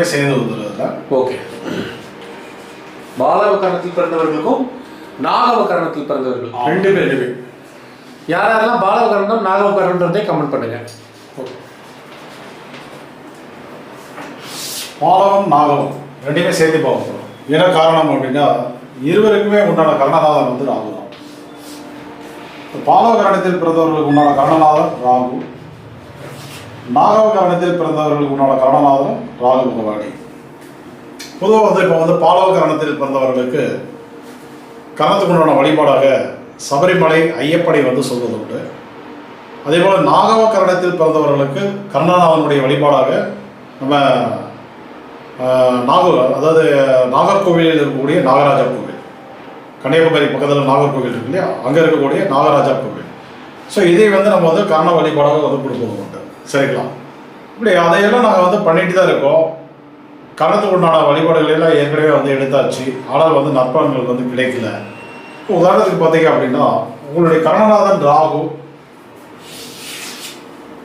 ரெண்டுக்குமே சேர்ந்து வந்துடும் அதில் ஓகே பாலவ கரணத்தில் பிறந்தவர்களுக்கும் நாகவ கரணத்தில் பிறந்தவர்கள். ரெண்டு பேர் ரெண்டு பேர் யார் யாரெல்லாம் பாலவ கரணம் நாகவ கரணன்றதே கமெண்ட் பண்ணுங்க. ஓகே பாலவம் நாகவம். ரெண்டையுமே சேர்த்து பார்க்க போகிறோம் என்ன காரணம் அப்படின்னா இருவருக்குமே உண்டான கரணநாதன் வந்து ராகு தான். பாலவ கரணத்தில் பிறந்தவர்களுக்கு உண்டான கரணநாதன் ராகு. நாகவ கரணத்தில் பிறந்தவர்களுக்கு உண்டான கரணநாதன் ராகு பகவானி. பொதுவாக வந்து இப்போ வந்து பாலவ கரணத்தில் பிறந்தவர்களுக்கு கரணத்துக்கு உண்டான வழிபாடாக சபரிமலை ஐயப்பனை வந்து சொல்வது உண்டு. அதே போல் நாகவ கரணத்தில் பிறந்தவர்களுக்கு கருணாநாதனுடைய வழிபாடாக நம்ம ஆஹ், நாகூர் அதாவது நாகர்கோவிலில் இருக்கக்கூடிய நாகராஜா கோவில். கன்னியாகுமரி பக்கத்தில் நாகர்கோவில் இருக்கு இல்லையா? அங்கே இருக்கக்கூடிய நாகராஜா கோவில். ஸோ இதை வந்து நம்ம வந்து கர்ண வழிபாடாக வந்து கொடுப்பது உண்டு சரிங்களா இப்படி அதையெல்லாம் நாங்கள் வந்து பண்ணிட்டு தான் இருக்கோம். கணத்துக்கு உண்டான வழிபாடுகள் எல்லாம் ஏற்கனவே வந்து எடுத்தாச்சு. ஆனால் வந்து நற்பலன்கள் வந்து கிடைக்கல. இப்போ உதாரணத்துக்கு பார்த்தீங்க அப்படின்னா உங்களுடைய கர்ணநாதன் ராகு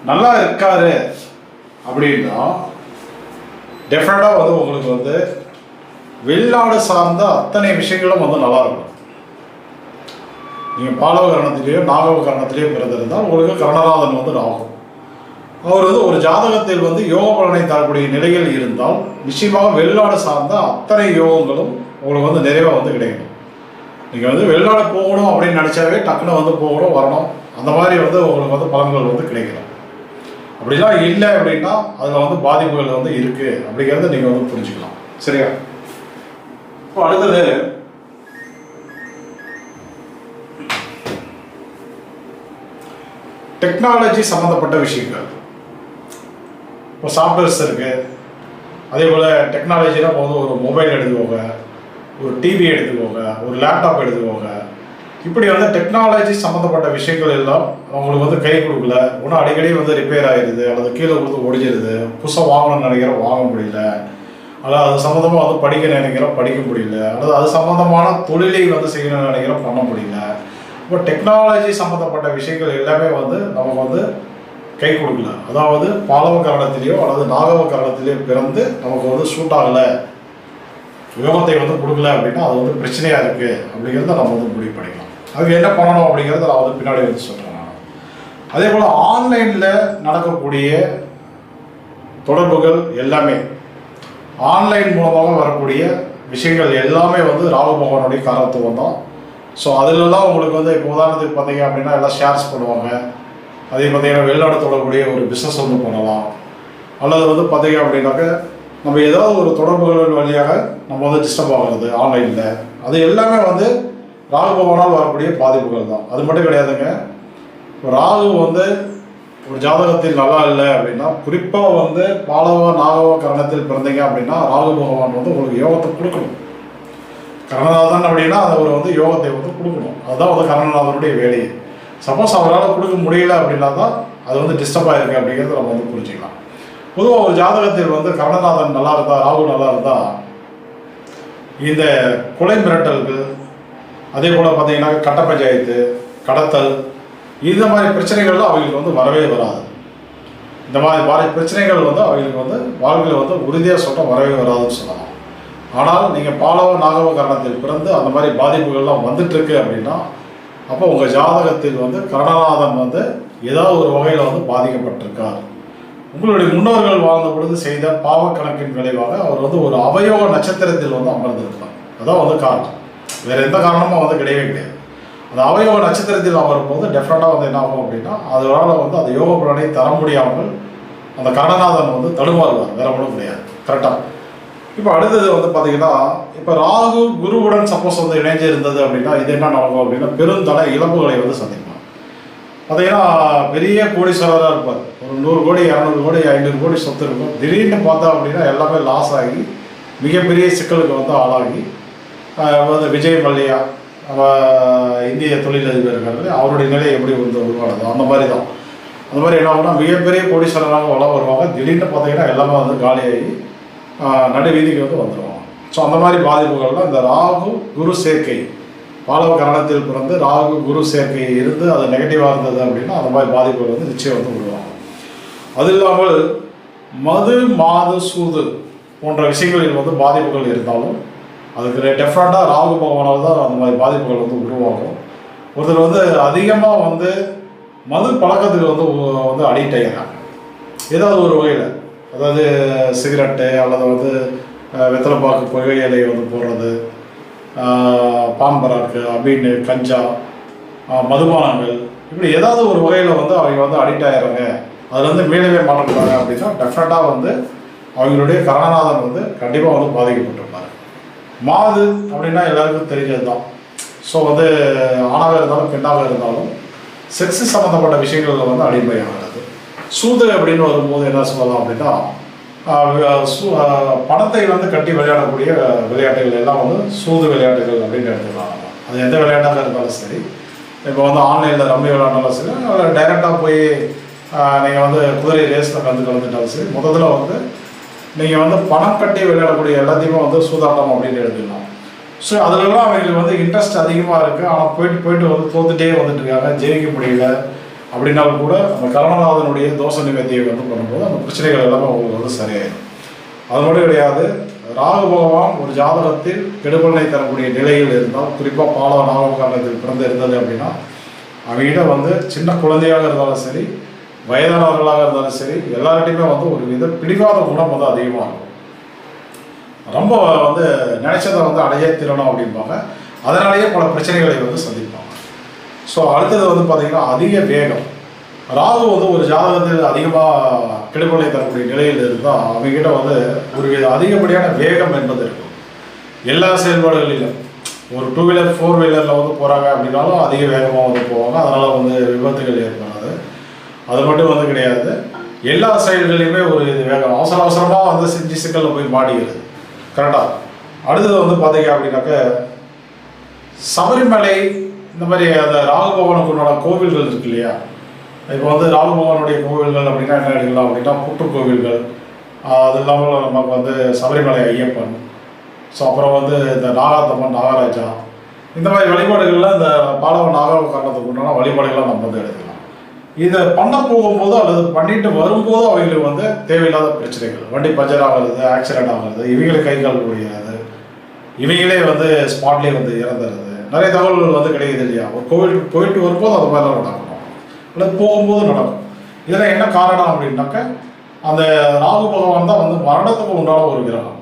நல்லா இருக்காரு அப்படின்னா டெஃபினட்டாக வந்து உங்களுக்கு வந்து வெளிநாடு சார்ந்த அத்தனை விஷயங்களும் வந்து நல்லா இருக்கும். நீங்கள் பாலவ கரணத்திலேயோ நாகவ கரணத்திலேயோ பிறந்திருந்தால் உங்களுக்கு கரணநாதன் வந்து ராகும் அவர் வந்து ஒரு ஜாதகத்தில் வந்து யோக பலனை தரக்கூடிய நிலையில் இருந்தால் நிச்சயமாக வெளிநாடு சார்ந்த அத்தனை யோகங்களும் உங்களுக்கு வந்து நிறைவாக வந்து கிடைக்கும் நீங்கள் வந்து வெளிநாடு போகணும் அப்படின்னு நினச்சாவே டக்குன்னு வந்து போகணும் வரணும். அந்த மாதிரி வந்து உங்களுக்கு வந்து பலன்கள் வந்து கிடைக்கலாம். அப்படிலாம் இல்லை அப்படின்னா அதில் வந்து பாதிப்புகள் வந்து இருக்கு அப்படிங்கிறத நீங்கள் வந்து புரிஞ்சுக்கலாம். சரியா? இப்போ அடுத்தது டெக்னாலஜி சம்மந்தப்பட்ட விஷயங்கள். இப்போ சாஃப்ட்வேர்ஸ் இருக்குது அதே போல் டெக்னாலஜினா இப்போ வந்து ஒரு மொபைல் எடுத்துக்கோங்க ஒரு டிவி எடுத்துக்கோங்க ஒரு லேப்டாப் எடுத்துக்கோங்க. இப்படி வந்து டெக்னாலஜி சம்மந்தப்பட்ட விஷயங்கள் எல்லாம் அவங்களுக்கு வந்து கை கொடுக்கல. ஒன்றும் அடிக்கடி வந்து ரிப்பேர் ஆயிடுது அல்லது கீழே கொடுத்து ஒடிஞ்சிருது. புதுசாக வாங்கணும்னு நினைக்கிறோம் வாங்க முடியல. அல்லது அது சம்மந்தமாக வந்து படிக்க நினைக்கிறோம் படிக்க முடியல. அல்லது அது சம்மந்தமான தொழிலை வந்து செய்யணும்னு நினைக்கிறோம் பண்ண முடியல. இப்போ டெக்னாலஜி சம்மந்தப்பட்ட விஷயங்கள் எல்லாமே வந்து நமக்கு வந்து கை கொடுக்கல. அதாவது பாலவ காரணத்திலேயோ அல்லது நாகவ காரணத்திலேயோ பிறந்து நமக்கு வந்து சூட் ஆகலை. யோகத்தை வந்து கொடுக்கல அப்படின்னா அது வந்து பிரச்சனையாக இருக்குது அப்படிங்கிறத நம்ம வந்து முடிவு பண்ணிக்கலாம். அதுக்கு என்ன பண்ணணும் அப்படிங்கிறத நான் வந்து பின்னாடி வந்து சொல்கிறேன் நான். அதே போல் ஆன்லைனில் நடக்கக்கூடிய தொடர்புகள் எல்லாமே ஆன்லைன் மூலமாக வரக்கூடிய விஷயங்கள் எல்லாமே வந்து ராகு பகவானுடைய காரணத்துவம் தான் ஸோ அதிலெல்லாம் உங்களுக்கு வந்து இப்போ உதாரணத்துக்கு பார்த்தீங்க அப்படின்னா எல்லாம் ஷேர்ஸ் பண்ணுவாங்க. அதே பார்த்தீங்கன்னா வெளிநாடு தொடரக்கூடிய ஒரு பிஸ்னஸ் வந்து பண்ணலாம். அல்லது வந்து பார்த்தீங்க அப்படின்னாக்க நம்ம ஏதாவது ஒரு தொடர்புகள் வழியாக நம்ம வந்து டிஸ்டர்ப் ஆகிறது ஆன்லைனில் அது எல்லாமே வந்து ராகு பகவானால் வரக்கூடிய பாதிப்புகள் தான். அது மட்டும் கிடையாதுங்க. இப்போ ராகு வந்து ஒரு ஜாதகத்தில் நல்லா இல்லை அப்படின்னா குறிப்பாக வந்து பாலவ நாகவ கரணத்தில் பிறந்தீங்க அப்படின்னா ராகு பகவான் வந்து உங்களுக்கு யோகத்தை கொடுக்கணும். கரணநாதன் அப்படின்னா அதை ஒரு வந்து யோகத்தை வந்து கொடுக்கணும். அதுதான் வந்து கரணநாதனுடைய வேலையை. சப்போஸ் அவரால் கொடுக்க முடியல அப்படின்னா தான் அது வந்து டிஸ்டர்ப் ஆயிருக்கு அப்படிங்கிறத நம்ம வந்து புரிஞ்சுக்கலாம். பொதுவாக ஒரு ஜாதகத்தில் வந்து கரணநாதன் நல்லா இருந்தா ராகு நல்லா இருந்தா இந்த கொலை மிரட்டல்கள் அதே போல் பார்த்தீங்கன்னா கட்ட பஞ்சாயத்து கடத்தல் இந்த மாதிரி பிரச்சனைகள்லாம் அவங்களுக்கு வந்து வரவே வராது. இந்த மாதிரி வர பிரச்சனைகள் வந்து அவங்களுக்கு வந்து வாழ்க்கையில் வந்து உறுதியாக சொல்ல வரவே வராதுன்னு சொல்லலாம். ஆனால் நீங்கள் பாலவ நாகவ காரணத்தில் பிறந்து அந்த மாதிரி பாதிப்புகள்லாம் வந்துட்டு இருக்கு அப்படின்னா அப்போ உங்கள் ஜாதகத்தில் வந்து கருணாநாதன் வந்து ஏதாவது ஒரு வகையில் வந்து பாதிக்கப்பட்டிருக்கார். உங்களுடைய முன்னோர்கள் வாழ்ந்த பொழுது செய்த பாவ கணக்கின் விளைவாக அவர் வந்து ஒரு அவயோக நட்சத்திரத்தில் வந்து அமர்ந்திருக்கிறார் அதான் வந்து காரணம். வேற எந்த காரணமும் வந்து கிடையவே கிடையாது. அந்த அவயோக நட்சத்திரத்தில் அமரும்போது டெஃபினட்டாக வந்து என்ன ஆகும் அப்படின்னா அதனால வந்து அந்த யோக பலனை தர முடியாமல் அந்த கருணாநாதன் வந்து தடுமாறுவார். வேற ஒன்றும் கிடையாது. கரெக்டாக இப்போ அடுத்தது வந்து பார்த்தீங்கன்னா இப்போ ராகு குருவுடன் சப்போஸ் வந்து இணைஞ்சு இருந்தது அப்படின்னா இது என்ன நடக்கும் அப்படின்னா பெருந்தலை இழப்புகளை வந்து சந்திக்கலாம். பார்த்தீங்கன்னா பெரிய கோடீஸ்வரராக இருப்பார். ஒரு நூறு கோடி இரநூறு கோடி ஐநூறு கோடி சொத்து இருக்கும். திடீர்னு பார்த்தா அப்படின்னா எல்லாமே லாஸ் ஆகி மிகப்பெரிய சிக்கலுக்கு வந்து ஆளாகி வந்து விஜய் மல்லையா நம்ம இந்திய தொழிலதிபர் இருக்காரு. அவருடைய நிலை எப்படி வந்து உருவானது அந்த மாதிரி தான் அந்த மாதிரி என்ன ஆகும்னா மிகப்பெரிய கோடீஸ்வரராக வளம் வருவாங்க. திடீர்னு பார்த்தீங்கன்னா எல்லாமே வந்து காலியாகி நடுவீதிக்கு வீதிக்கு வந்து வந்துடுவாங்க ஸோ அந்த மாதிரி பாதிப்புகள்லாம் இந்த ராகு குரு சேர்க்கை. பாலவ கரணத்தில் பிறந்து ராகு குரு சேர்க்கை இருந்து அது நெகட்டிவாக இருந்தது அப்படின்னா அந்த மாதிரி பாதிப்புகள் வந்து நிச்சயம் வந்து விடுவாங்க அது இல்லாமல் மது மாது சூது போன்ற விஷயங்களில் வந்து பாதிப்புகள் இருந்தாலும் அதுக்கு டெஃபரெண்ட்டாக ராகு பகவானால் தான் அந்த மாதிரி பாதிப்புகள் வந்து உருவாகும். ஒருத்தர் வந்து அதிகமாக வந்து மது பழக்கத்துக்கு வந்து வந்து அடிக்ட் ஆகிறாங்க ஏதாவது ஒரு வகையில் அதாவது சிகரெட்டு அல்லது வந்து வெத்தலைப்பாக்கு புகை இலையை வந்து போடுறது ஆஹ், அபீனு கஞ்சா மதுபானங்கள் இப்படி ஏதாவது ஒரு வகையில் வந்து அவங்க வந்து அடிக்ட் ஆகிறாங்க அதுலேருந்து மீளவே மாட்டக்கூடாது அப்படின்னா டெஃபினட்டாக வந்து அவங்களுடைய கரணநாதன் வந்து கண்டிப்பாக வந்து பாதிக்கப்பட்டிருப்பாரு. மாது அப்படின்னா எல்லாருக்கும் தெரிஞ்சது தான் ஸோ வந்து ஆணாக இருந்தாலும் பெண்ணாக இருந்தாலும் செக்ஸ் சம்மந்தப்பட்ட விஷயங்களில் வந்து அடிமையாகிறது சூது அப்படின்னு வரும்போது என்ன சொல்லலாம் அப்படின்னா சூ- பணத்தை வந்து கட்டி விளையாடக்கூடிய விளையாட்டுகள் எல்லாம் வந்து சூது விளையாட்டுகள் அப்படின்னு எடுத்துக்கலாம் அது எந்த விளையாட்டாக இருந்தாலும் சரி. இப்போ வந்து ஆன்லைனில் ரம்மி விளையாண்டாலும் சரி டைரெக்டாக போய் நீங்கள் வந்து குதிரை ரேஸில் கலந்து கலந்துட்டாலும் சரி முதல்ல வந்து நீங்கள் வந்து பணம் கட்டி விளையாடக்கூடிய எல்லாத்தையுமே வந்து சூதாட்டம் அப்படின்னு எடுத்துக்கலாம் ஸோ அதுலலாம் அவங்களுக்கு வந்து இன்ட்ரெஸ்ட் அதிகமாக இருக்குது ஆனால் போயிட்டு போயிட்டு வந்து தோத்துட்டே வந்துட்டு இருக்காங்க. ஜெயிக்க முடியல. அப்படின்னாலும் கூட அந்த கருணநாதனுடைய தோஷ நிவர்த்தியை வந்து பண்ணும்போது அந்த பிரச்சனைகள் எல்லாமே அவங்களுக்கு வந்து சரியாயிடும் அது மட்டும் கிடையாது ராகு பகவான் ஒரு ஜாதகத்தில் கெடுபலனை தரக்கூடிய நிலையில் இருந்தால் குறிப்பாக பாலவ நாவகாரணத்தில் பிறந்து இருந்தது அப்படின்னா அவங்ககிட்ட வந்து சின்ன குழந்தையாக இருந்தாலும் சரி வயதானவர்களாக இருந்தாலும் சரி எல்லார்கிட்டையுமே வந்து ஒரு வித பிடிவாத குணம் வந்து அதிகமாக இருக்கும் ரொம்ப வந்து நினைச்சதை வந்து அடைய திறனும் அப்படிம்பாங்க. அதனாலேயே பல பிரச்சனைகளை வந்து சந்திப்பாங்க. ஸோ அடுத்தது வந்து பார்த்தீங்கன்னா அதிக வேகம். ராகு வந்து ஒரு ஜாதகத்தில் அதிகமாக கெடுபலை தரக்கூடிய நிலையில் இருந்தால் அவங்ககிட்ட வந்து ஒரு வித அதிகப்படியான வேகம் என்பது இருக்கும். எல்லா செயல்பாடுகளிலும். ஒரு டூ வீலர் ஃபோர் வீலரில் வந்து போகிறாங்க அப்படின்னாலும் அதிக வேகமாக வந்து போவாங்க. அதனால் வந்து விபத்துகள் ஏற்படாது. அது மட்டும் வந்து கிடையாது. எல்லா செயல்களையுமே ஒரு இது வேகம். அவசர அவசரமாக வந்து செஞ்சு சிக்கலில் போய் மாடிக்கிறது கரெக்டாக அடுத்தது வந்து பார்த்தீங்க அப்படின்னாக்க சபரிமலை இந்த மாதிரி அந்த ராகுபவனுக்கு உண்டான கோவில்கள் இருக்கு இல்லையா? இப்போ வந்து ராகுபவனுடைய கோவில்கள் அப்படின்னா என்ன எடுக்கலாம் அப்படின்னா புட்டு கோவில்கள். அது இல்லாமல் நமக்கு வந்து சபரிமலை ஐயப்பன். ஸோ அப்புறம் வந்து இந்த நாகாத்தம்மன் நாகராஜா. இந்த மாதிரி வழிபாடுகளில் இந்த பாலவ நாக காரணத்துக்கு உண்டான வழிபாடுகளாக நம்ம வந்து எடுக்கலாம். இதை பண்ண போகும்போதோ அல்லது பண்ணிட்டு வரும்போதோ அவங்களுக்கு வந்து தேவையில்லாத பிரச்சனைகள். வண்டி பஞ்சர் ஆகிறது ஆக்சிடென்ட் ஆகிறது இவங்களுக்கு கை கால் முடியாது இவங்களே வந்து ஸ்பாட்லேயே வந்து இறந்துடுறது நிறைய தகவல்கள் வந்து கிடைக்குது இல்லையா? ஒரு கோவிலுக்கு போயிட்டு வரும்போது அது மாதிரிலாம் நடக்கணும் இல்லை போகும்போது நடக்கும். இதெல்லாம் என்ன காரணம் அப்படின்னாக்க அந்த ராகு பகவான் தான் வந்து மரணத்துக்கு உண்டான ஒரு கிரகம்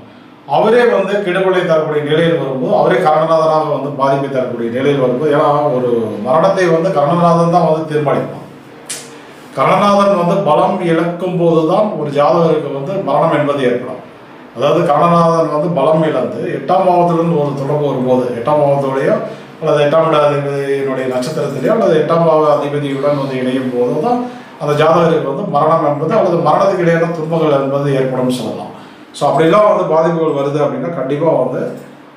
அவரே வந்து கெடுபலை தரக்கூடிய நிலையில் வரும்போது அவரே கரணநாதனாக வந்து பாதிப்பை தரக்கூடிய நிலையில் வரும்போது ஏன்னா ஒரு மரணத்தை வந்து கரணநாதன் தான் வந்து தீர்மானிப்பான். கரணநாதன் வந்து பலம் இழக்கும் போது தான் ஒரு ஜாதகருக்கு வந்து மரணம் என்பது ஏற்படும். அதாவது கரணநாதன் வந்து பலம் இழந்து எட்டாம் பாவத்திலிருந்து ஒரு தொடர்பு வரும்போது எட்டாம் பாவத்தோடையோ அல்லது எட்டாம் இட அதிபதியினுடைய நட்சத்திரத்திலேயோ அல்லது எட்டாம் பாவ அதிபதியுடன் வந்து இணையும் போது தான் அந்த ஜாதகருக்கு வந்து மரணம் என்பது அல்லது மரணத்துக்கு இடையான துன்பங்கள் என்பது ஏற்படும் சொல்லலாம். ஸோ அப்படிலாம் வந்து பாதிப்புகள் வருது அப்படின்னா கண்டிப்பாக வந்து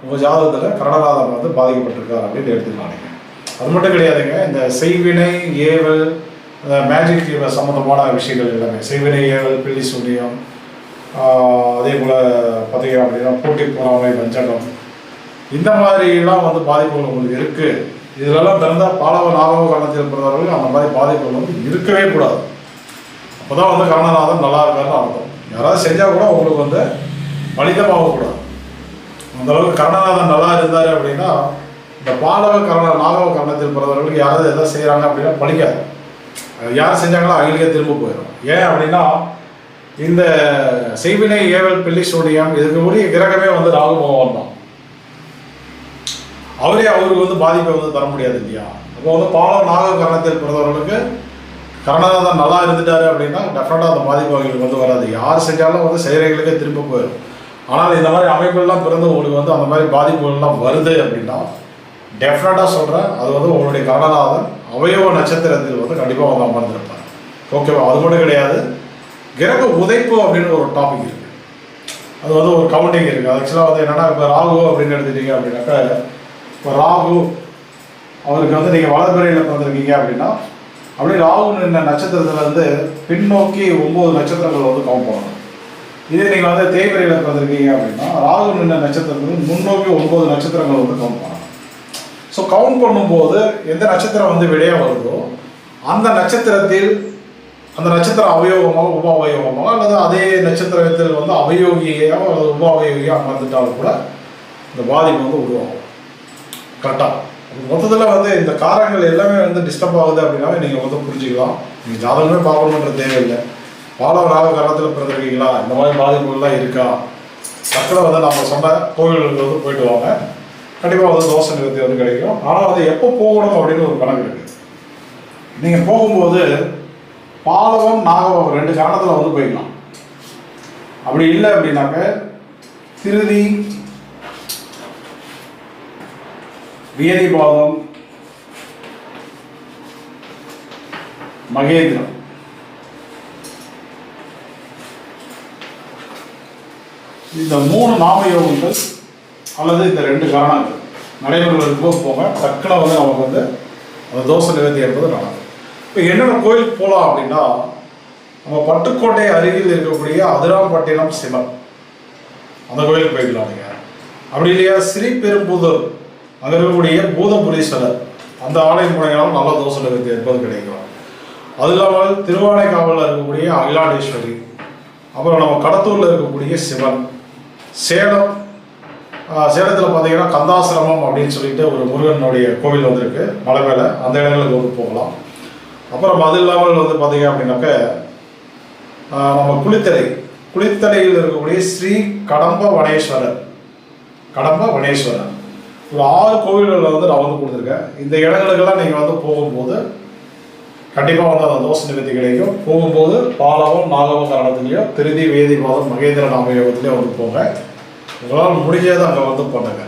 உங்கள் ஜாதகத்தில் கரணநாதன் வந்து பாதிக்கப்பட்டிருக்கார் அப்படின்னு எடுத்துக்கலாம் அது மட்டும் கிடையாதுங்க இந்த செய்வினை ஏவல் மேஜிக் சம்மந்தமான விஷயங்கள் எல்லாமே. செய்வினை ஏவல் பில்லி சூனியம் அதே போல் பார்த்தீங்க அப்படின்னா போட்டி பொறாமை வஞ்சகம். இந்த மாதிரிலாம் வந்து பாதிப்புகள் உங்களுக்கு இருக்குது இதிலெல்லாம் பிறந்த பாலவ நாகவ கரணத்தில் பிறந்தவர்கள் அந்த மாதிரி பாதிப்புகள் வந்து இருக்கவே கூடாது. அப்போ தான் வந்து கரணநாதன் நல்லா இருக்காருன்னு அர்த்தம். யாராவது செஞ்சால் கூட உங்களுக்கு வந்து மனிதமாகக்கூடாது அந்த அளவுக்கு நல்லா இருந்தார் அப்படின்னா இந்த பாலவ கரண நாகவ கரணத்தில் பிறந்தவர்களுக்கு யாராவது எதாவது செய்கிறாங்க அப்படின்னா பழிக்காது யார் செஞ்சாங்களோ அவங்களுக்கே திரும்ப போயிடும். ஏன் அப்படின்னா இந்த செய்வினை ஏவல் பிள்ளி சூனியம் இதுக்கு உரிய கிரகமே வந்து ராகு பகவான் தான். அவரே அவருக்கு வந்து பாதிப்பை வந்து தர முடியாது இல்லையா? அப்போ வந்து பாலம் நாக கரணத்தில் பிறந்தவர்களுக்கு கருணாநாதன் நல்லா இருந்துட்டாரு அப்படின்னா டெஃபினட்டாக அந்த பாதிப்பு அவங்களுக்கு வந்து வராது. யார் செஞ்சாலும் வந்து செயலைகளுக்கே திரும்ப போயிடும். ஆனால் இந்த மாதிரி அமைப்புகள்லாம் பிறந்து உங்களுக்கு வந்து அந்த மாதிரி பாதிப்புகள்லாம் வருது அப்படின்னா டெஃபினட்டாக சொல்கிறேன் அது வந்து உங்களுடைய கருணாநாதன் அவயவ நட்சத்திரத்தில் வந்து கண்டிப்பாக வந்து அமர்ந்திருப்பார். ஓகேவா அது மட்டும் கிடையாது. கிரக உதைப்பு அப்படின்னு ஒரு டாபிக் இருக்குது அது வந்து ஒரு கவுண்டிங் இருக்குது ஆக்சுவலாக வந்து என்னென்னா இப்போ ராகு அப்படின்னு எடுத்துட்டீங்க அப்படின்னாக்க இப்போ ராகு அவருக்கு வந்து நீங்கள் வளர்பிறையில் பிறந்திருக்கீங்க அப்படின்னா அப்படியே ராகுன்னு என்ன நட்சத்திரத்துல இருந்து பின்னோக்கி ஒன்பது நட்சத்திரங்கள் வந்து கவுண்ட் பண்ணணும். இதே நீங்கள் வந்து தேய்பிரையில் பிறந்திருக்கீங்க அப்படின்னா ராகு நின்ற நட்சத்திரத்துக்கு முன்னோக்கி ஒன்பது நட்சத்திரங்கள் வந்து கவுண்ட் பண்ணணும். ஸோ கவுண்ட் பண்ணும்போது எந்த நட்சத்திரம் வந்து விடையாக வருதோ அந்த நட்சத்திரத்தில் அந்த நட்சத்திரம் அவயோகமாக உப அவயோகமாக அல்லது அதே நட்சத்திரத்தில் வந்து அவயோகியோ அல்லது உப அவயோகியோ அமர்ந்துட்டாலும் கூட இந்த பாதிப்பு வந்து உருவாகும். கரெக்டாக மொத்தத்தில் வந்து இந்த காரங்கள் எல்லாமே வந்து டிஸ்டர்ப் ஆகுது அப்படின்னாவே நீங்கள் வந்து புரிஞ்சுக்கலாம். நீங்கள் ஜாதகமே பார்க்கணுன்ற தேவையில்லை. பால ராக காலத்தில் பிறந்திருக்கீங்களா? இந்த மாதிரி பாதிப்புகள்லாம் இருக்கா? சக்கரை வந்து நம்ம சொன்ன கோவில்களுக்கு வந்து போயிட்டு வாங்க. கண்டிப்பாக வந்து தோசை நிறுத்தி வந்து கிடைக்கும். ஆனால் அது எப்போ போகணும் அப்படின்னு ஒரு கணக்கு இருக்குது நீங்கள் போகும்போது பாலவம் நாகவம் ரெண்டு காரணத்தில் வந்து போயிடலாம். அப்படி இல்லை அப்படின்னாக்க திருதி வியதிபாதம் மகேந்திரம். இந்த மூணு நாமயோகங்கள் அல்லது இந்த ரெண்டு காரணங்கள் நடைமுறையில் இருக்கும்போது போங்க வந்து நமக்கு வந்து அந்த தோசை நிவர்த்தி என்பது நடக்கும். இப்போ என்னென்ன கோயிலுக்கு போகலாம் அப்படின்னா நம்ம பட்டுக்கோட்டை அருகில் இருக்கக்கூடிய அதிராம்பட்டினம் சிவன். அந்த கோயிலுக்கு போய்க்கலாம் நீங்கள் அப்படி இல்லையா ஸ்ரீபெரும்புதூர் அங்கே இருக்கக்கூடிய பூதபுரீஸ்வரர் அந்த ஆலயம் போனீங்கனாலும் நல்ல தோசை நிவர்த்தி என்பது கிடைக்கும். அது இல்லாமல் திருவானைக்காவலில் இருக்கக்கூடிய அகிலாண்டேஸ்வரி அப்புறம் நம்ம கடத்தூரில் இருக்கக்கூடிய சிவன் சேலம் சேலத்தில் பார்த்தீங்கன்னா கந்தாசிரமம் அப்படின்னு சொல்லிட்டு ஒரு முருகனுடைய கோவில் வந்திருக்கு. மலை மேலே அந்த இடங்களுக்கு வந்து போகலாம். அப்புறம் அது இல்லாமல் வந்து பார்த்தீங்க அப்படின்னாக்க நம்ம குளித்தலை. குளித்தலையில் இருக்கக்கூடிய ஸ்ரீ கடம்ப வனேஸ்வரர் கடம்ப வனேஸ்வரர் ஒரு ஆறு கோவில்களில் வந்து நான் வந்து கொடுத்துருக்கேன். இந்த இடங்களுக்கெல்லாம் நீங்கள் வந்து போகும்போது கண்டிப்பாக வந்து அந்த தோசை நிவர்த்தி கிடைக்கும். போகும்போது பாலவம் நாகவம் கரணத்துலேயோ திருதி வேதி மாதம் மகேந்திர நாமயோகத்துலேயோ வந்து போங்க. உங்களால் முடிஞ்சதை அங்கே வந்து பண்ணுங்க.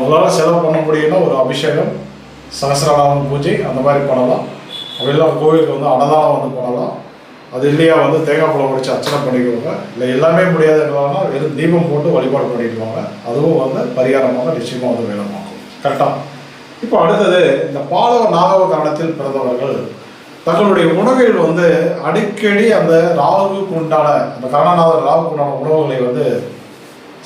உங்களால் செலவு பண்ண முடியும்னா ஒரு அபிஷேகம் சகசிரநாமம் பூஜை அந்த மாதிரி பண்ணலாம். அப்படிலாம் கோவிலுக்கு வந்து அன்னதானம் வந்து பண்ணலாம். அது இல்லையா வந்து தேங்காய் பழம் உடைச்சு அர்ச்சனை பண்ணிக்குவாங்க. இல்லை எல்லாமே முடியாதுங்கிறதுனா வெறும் தீபம் போட்டு வழிபாடு பண்ணிடுவாங்க அதுவும் வந்து பரிகாரமாக நிச்சயமாக வந்து வேலமாகும் கரெக்டாக இப்போ அடுத்தது இந்த பாலவ நாகவ கரணத்தில் பிறந்தவர்கள் தங்களுடைய உணவில் வந்து அடிக்கடி அந்த ராகுக்கு உண்டான அந்த கரணநாதர் ராகுக்கு உண்டான உணவுகளை வந்து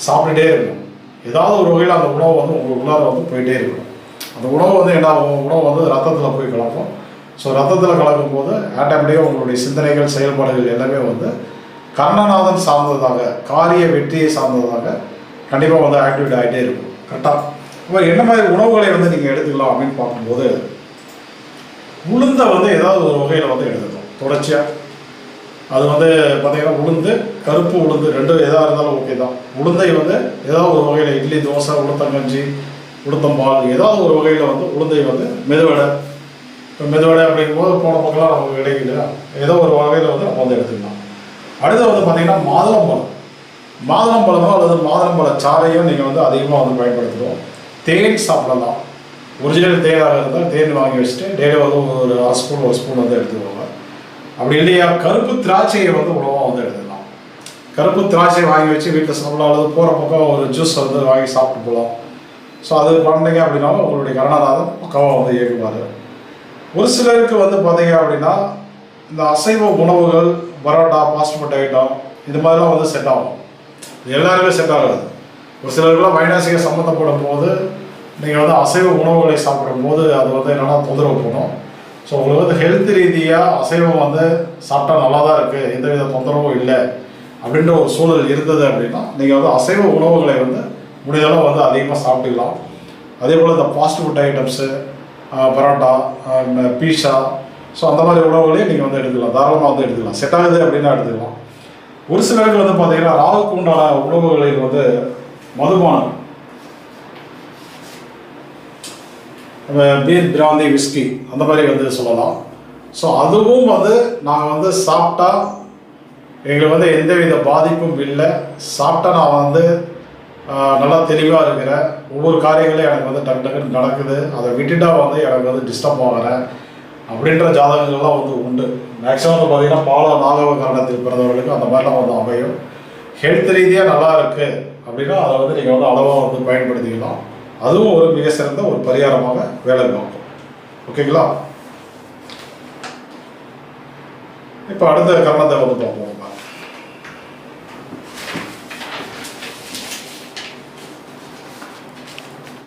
சாப்பிட்டுட்டே இருக்கும் ஏதாவது ஒரு வகையில் அந்த உணவு வந்து உங்களுக்கு உள்ளார வந்து போயிட்டே இருக்கும் அந்த உணவு வந்து என்ன ஆகும்? உணவு வந்து ரத்தத்தில் போய் கலப்போம் ஸோ ரத்தத்தில் கலக்கும் போது ஆட்டோமேட்டிக்காக உங்களுடைய சிந்தனைகள் செயல்பாடுகள் எல்லாமே வந்து கர்ணநாதன் சார்ந்ததாக காரிய வெற்றியை சார்ந்ததாக கண்டிப்பாக வந்து ஆக்டிவேட் ஆகிட்டே இருக்கும். கரெக்டாக இப்போ என்ன மாதிரி உணவுகளை வந்து நீங்கள் எடுத்துக்கலாம் அப்படின்னு பார்க்கும்போது உளுந்தை வந்து ஏதாவது ஒரு வகையில் வந்து எடுத்துக்கணும் தொடர்ச்சியாக அது வந்து பார்த்தீங்கன்னா உளுந்து கருப்பு உளுந்து ரெண்டும் எதாக இருந்தாலும் ஓகே தான். உளுந்தை வந்து ஏதாவது ஒரு வகையில் இட்லி தோசை உளுத்தங்கஞ்சி உளுத்தம்பால் ஏதாவது ஒரு வகையில் வந்து உளுந்தை வந்து மெதுவடை மெதுவடை அப்படிங்கும்போது போன பக்கம்லாம் நமக்கு கிடைக்கல ஏதோ ஒரு வகையில் வந்து நம்ம வந்து எடுத்துக்கலாம். அடுத்து வந்து பார்த்தீங்கன்னா மாதுளம்பழம் மாதுளம்பழமோ அல்லது மாதுளம்பழ சாறையும் நீங்கள் வந்து அதிகமாக வந்து பயன்படுத்துவோம் தேன் சாப்பிடலாம். ஒரிஜினல் தேனாக இருந்தால் தேன் வாங்கி வச்சுட்டு டெய்லி வந்து ஒரு அரை ஸ்பூன் ஒரு ஸ்பூன் வந்து எடுத்துக்கோங்க. அப்படி இல்லையா கருப்பு திராட்சையை வந்து உணவாக வந்து எடுத்துக்கலாம். கருப்பு திராட்சையை வாங்கி வச்சு வீட்டில் சாப்பிடலாம். அல்லது போகிற பக்கம் ஒரு ஜூஸ் வந்து வாங்கி சாப்பிட்டு போகலாம். ஸோ அது பண்ணீங்க அப்படின்னாலும் உங்களுடைய கருணாநாதன் பக்கமாக வந்து இயக்குவார். ஒரு சிலருக்கு வந்து பார்த்தீங்க அப்படின்னா இந்த அசைவ உணவுகள் பரோட்டா ஃபாஸ்ட் ஃபுட் ஐட்டம் இது மாதிரிலாம் வந்து செட் ஆகும். எல்லாருமே செட் ஆகாது. ஒரு சிலருக்குலாம் வைனாசிக சம்மந்தப்படும் போது நீங்கள் வந்து அசைவ உணவுகளை சாப்பிடும் போது அது வந்து என்னென்னா தொந்தரவு போகணும் ஸோ உங்களுக்கு வந்து ஹெல்த் ரீதியாக அசைவம் வந்து சாப்பிட்டா நல்லா தான் இருக்குது எந்த வித தொந்தரவும் இல்லை அப்படின்ற ஒரு சூழல் இருந்தது அப்படின்னா நீங்கள் வந்து அசைவ உணவுகளை வந்து முடிந்தளவு வந்து அதிகமாக சாப்பிட்டுக்கலாம். அதே போல் இந்த fast food items parotta pizza so அந்த மாதிரி உணவுகளையும் நீங்கள் வந்து எடுத்துக்கலாம். தாராளமாக வந்து எடுத்துக்கலாம். செட் ஆகுது அப்படின்னா எடுத்துக்கலாம். ஒரு சிலருக்கு வந்து பார்த்தீங்கன்னா ராகுக்கு உண்டான உணவுகளில் வந்து மதுபானம். பீர் பிராந்தி விஸ்கி அந்த மாதிரி வந்து சொல்லலாம். ஸோ அதுவும் வந்து நாங்கள் வந்து சாப்பிட்டா எங்களுக்கு வந்து எந்தவித பாதிப்பும் இல்லை. சாப்பிட்டா நான் வந்து நல்லா தெளிவாக இருக்கிறேன் ஒவ்வொரு காரியங்களும் எனக்கு வந்து டக்கு டக்குன்னு நடக்குது. அதை விட்டுட்டா வந்து எனக்கு வந்து டிஸ்டர்ப் ஆகிறேன் அப்படின்ற ஜாதகங்கள்லாம் வந்து உண்டு. மேக்ஸிமம் வந்து பார்த்தீங்கன்னா பால நாகவ காரணத்தில் பிறந்தவர்களுக்கு அந்த மாதிரிலாம் வந்து அமையும். ஹெல்த் ரீதியாக நல்லா இருக்குது அப்படின்னா அதை வந்து நீங்கள் வந்து அளவாக வந்து பயன்படுத்திக்கலாம். அதுவும் ஒரு மிக சிறந்த ஒரு பரிகாரமாக வேலை பார்க்கும். ஓகேங்களா இப்போ அடுத்த கரணத்தை வந்து பார்ப்போம்.